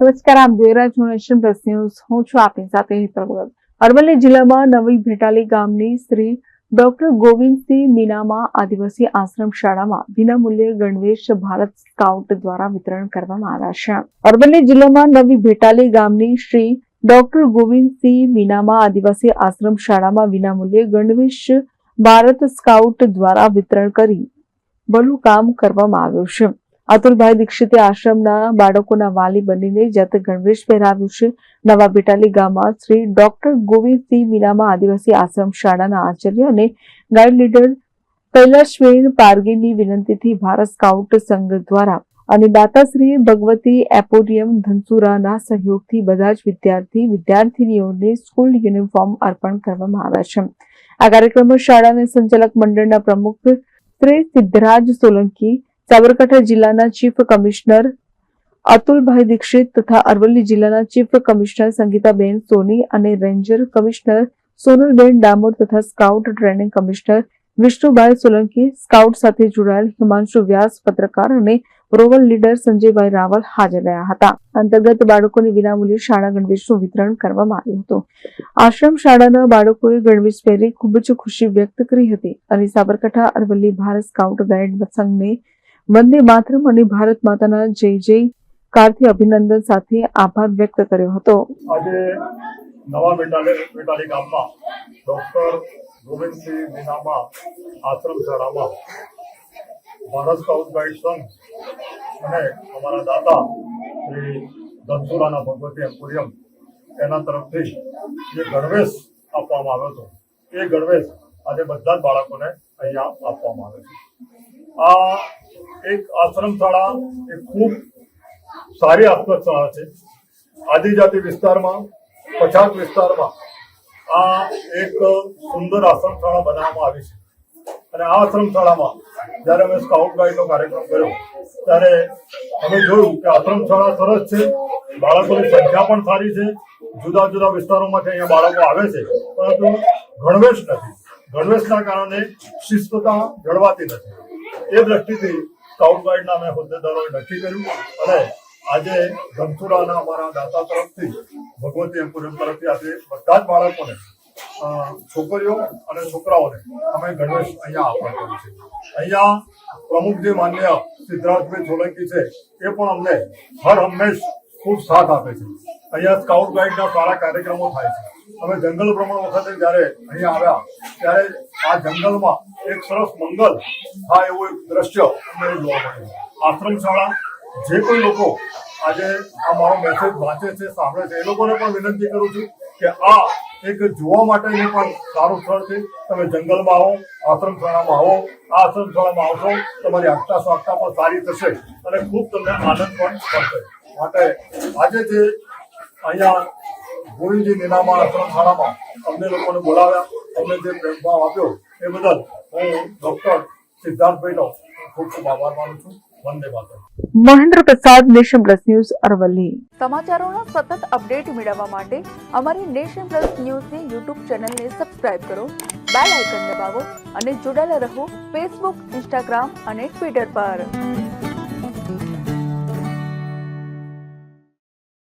નમસ્કાર, આપ જોઈ રહ્યા પ્લસ ન્યૂઝ. હું છું આપની સાથે હેતલ અરવલ્લી જિલ્લામાં નવી ભેટાલી ગામની શ્રી ડોક્ટર ગોવિંદસિંહ મીનામાં આદિવાસી આશ્રમ શાળામાં વિનામૂલ્યે ગણવેશ ભારત સ્કાઉટ દ્વારા વિતરણ કરવામાં આવ્યા છે. અરવલ્લી જિલ્લામાં નવી ભેટાલી ગામની શ્રી ડોક્ટર ગોવિંદસિંહ મીનામાં આદિવાસી આશ્રમ શાળામાં વિનામૂલ્યે ગણવેશ ભારત સ્કાઉટ દ્વારા વિતરણ કરી ભલું કામ કરવામાં આવ્યું છે. અતુલભાઈ દીક્ષિતે આશ્રમના બાળકોના વાલી બનીને જાતે ગણવેશ પહેરાવ્યું છે. નવા બેટાલી ગામમાં શ્રી ડોક્ટર ગોવિંદસિંહ મીનામાં આદિવાસી આશ્રમ શાળાના આચાર્ય અને ગાઈડ લીડર કૈલાશબેન પારગીની વિનંતીથી ભારત સ્કાઉટ સંઘ દ્વારા અને દાતાશ્રી ભગવતી એપોરિયમ ધનસુરાના સહયોગથી બધા જ વિદ્યાર્થી વિદ્યાર્થીનીઓને સ્કૂલ યુનિફોર્મ અર્પણ કરવામાં આવ્યા છે. આ કાર્યક્રમમાં શાળાના સંચાલક મંડળના પ્રમુખ શ્રી સિદ્ધરાજ સોલંકી સાબરકાંઠા જિલ્લાના ચીફ કમિશનર અતુલભાઈ દીક્ષિત તથા અરવલ્લી જિલ્લાના ચીફ કમિશનર સંગીતાબેન સોની અને રેન્જર કમિશનર સોનલબેન ડામોર તથા scout training commissioner Vishnubhai Solanki, scout સાથે જોડાયેલ હિમાંશુ વ્યાસ, પત્રકાર અને રોવલ લીડર સંજયભાઈ રાવલ હાજર રહ્યા હતા. અંતર્ગત બાળકોને વિનામૂલ્યે શાળા ગણવેશનું વિતરણ કરવામાં આવ્યું હતું. આશ્રમ શાળાના બાળકોએ ગણવેશ પહેરી ખૂબ જ ખુશી વ્યક્ત કરી હતી અને સાબરકાંઠા અરવલ્લી ભારત સ્કાઉટ ગાઈડ સંઘને વંદે માતરમ અને ભારત માતાના જય જય. કારથી અભિનંદન સાથે આભાર વ્યક્ત કર્યો હતો. આજે નવા બેટાલે ગામમાં ડોક્ટર ગોવિંદસિંહ મીનામાં આશ્રમ શાળામાં ભારત સ્કાઉટ ગાઈડ સંઘ અને અમારા દાતા શ્રી ધનસુરાના ભગવતી એમ્પોરિયમ એના તરફથી જે ગણવેશ આપવામાં આવ્યો હતો. એ ગણવેશ આજે બધા જ બાળકોને અહીંયા આપવામાં આવે છે. આ એક આશ્રમશાળા એ ખૂબ સારી આશ્રમ શાળા છે. આદિજાતિ વિસ્તારમાં, પછાત વિસ્તારમાં આ એક સુંદર આશ્રમ શાળા બનાવવામાં આવી છે. અને આ આશ્રમ શાળામાં જ્યારે અમે સ્કાઉટ ગાઈડનો કાર્યક્રમ કર્યો, ત્યારે અમે જોયું કે આશ્રમ શાળા સરસ છે, બાળકોની સંખ્યા પણ સારી છે, જુદા જુદા વિસ્તારોમાંથી અહીંયા બાળકો આવે છે, પરંતુ ગણવેશ નથી. ગણવેશના કારણે શિસ્તતા જળવાતી નથી. એ દ્રષ્ટિથી સ્કાઉટ ગાઈડના અમે હોદ્દેદારોએ નક્કી કર્યું અને આજે ધનસુરાના અમારા દાતા તરફથી, ભગવતી એમ્પોરિયમ તરફથી આજે બધા જ બાળકોને છોકરીઓ અને છોકરાઓને અમે ગણવેશ અહીંયા આપવા કર્યું છે. અહીંયા પ્રમુખ જે માન્ય સિદ્ધરાજભાઈ સોલંકી છે, એ પણ અમને હર હંમેશ ખૂબ સાથ આપે છે. અહીંયા સ્કાઉટ ગાઈડના સારા કાર્યક્રમો થાય છે. અમે જંગલ ભ્રમણ વખતે જ્યારે અહીંયા આવ્યા, ત્યારે આ જંગલમાં એક સરસ મંગલ થાય એવું એક દ્રશ્ય અમને જોવા મળ્યું. આશ્રમશાળા, જે કોઈ લોકો આજે આ મારો મેસેજ વાંચે છે, સાંભળે છે, એ લોકોને પણ વિનંતી કરું છું કે આ એક જોવા માટેનું પણ સારું સ્થળ છે. તમે જંગલમાં આવો, આશ્રમશાળામાં આવો, આ આશ્રમશાળામાં આવશો, તમારી આગતા સ્વાગતા પણ સારી થશે અને ખૂબ તમને આનંદ પણ થશે માટે આજે જે અહીંયા ગોવિંદજી નીનામાં આશ્રમ શાળામાં અમને લોકોને બોલાવ્યા અમને જે પ્રેમભાવ આપ્યો એ બદલ હું ડોક્ટર સિદ્ધાર્થભાઈનો ખૂબ ખૂબ આભાર માનું છું. Vande Mataram. Mahendra Prasad nation plus news Aravalli. સમાચારોનો સતત અપડેટ મેળવવા માટે અમારી નેશન પ્લસ ન્યૂઝની યુટ્યુબ ચેનલને સબસ્ક્રાઇબ કરો બેલ આઇકન દબાવો અને જોડાયેલા રહો ફેસબુક ઇન્સ્ટાગ્રામ અને ટ્વિટર પર.